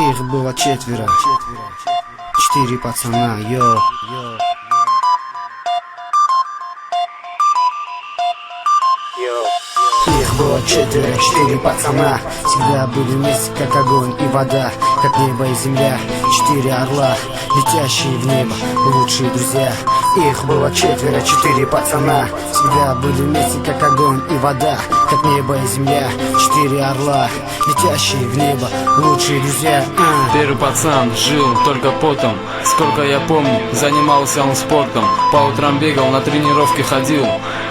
Их было четверо. Четыре пацана, йо. Их было четверо, четыре пацана. Всегда были вместе, как огонь и вода Как небо и земля. Четыре орла, летящие в небо Лучшие друзья. Их было четверо, четыре пацана Всегда были вместе, как огонь и вода Как небо и земля. Четыре орла, летящие в небо Лучшие друзья. А. Первый пацан жил только потом. Сколько я помню, занимался он спортом. По утрам бегал, на тренировки ходил.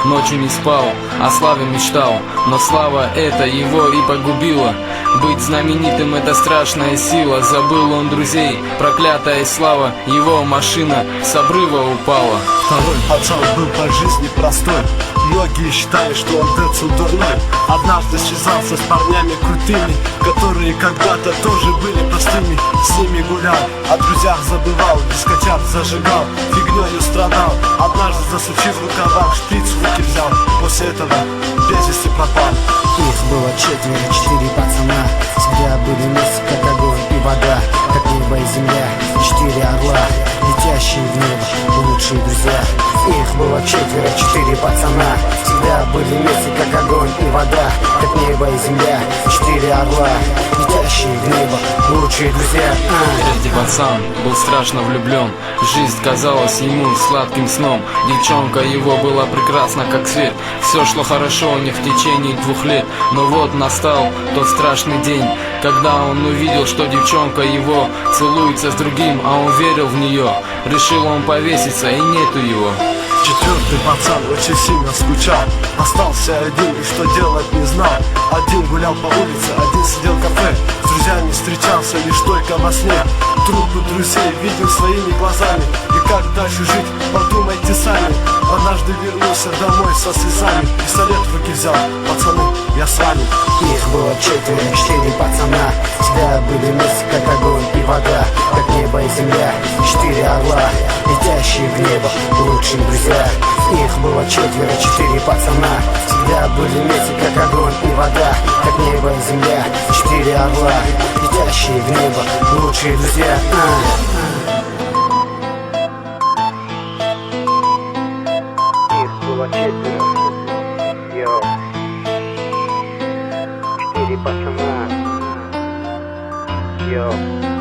Ночью не спал, о славе мечтал. Но слава эта его и погубила. Быть знаменитым это страшная сила. Забыл он друзей, проклятая слава Его машина с обрыва упала Второй пацан был по жизни простой. Многие считали, что он Децл дурной. Однажды связался с парнями крутыми Которые когда-то тоже были простыми. С ними гулял, о друзьях забывал Без котят зажигал, фигнёю страдал. Однажды засучив в рукавах, шприц в руки взял. После этого без вести пропал. Их было четверо, четыре пацана. Всегда были вместе, как огонь и вода Как небо и земля Четыре орла, летящие в небо Лучшие друзья. Их было четверо, четыре пацана. Всегда были вместе, как огонь и вода Как небо и земля. Четыре орла, летящие в небо Лучшие друзья. Третий пацан был страшно влюблен Жизнь казалась ему сладким сном. Девчонка его была прекрасна как свет. Все шло хорошо у них в течение двух лет. Но вот настал тот страшный день Когда он увидел, что девчонка его Целуется с другим, а он верил в нее Решил он повеситься и нету его. Четвертый пацан очень сильно скучал. Остался один и что делать не знал. Один гулял по улице, один сидел друзьями встречался лишь только во сне. Трупы друзей видел своими глазами. И как дальше жить, подумайте сами. Однажды вернулся домой со слезами. Пистолет в руки взял, пацаны, я с вами Их было четверо, четыре пацана. Всегда были вместе, как огонь и вода Как небо и земля. Четыре орла, летящие в небо Лучшие друзья. Их было четверо, четыре пацана. Всегда были вместе, как огонь и вода Как небо и земля стиле орла Летящие в небо лучшие друзья. Их было четверо. Йоу Четыре пацана. Йоу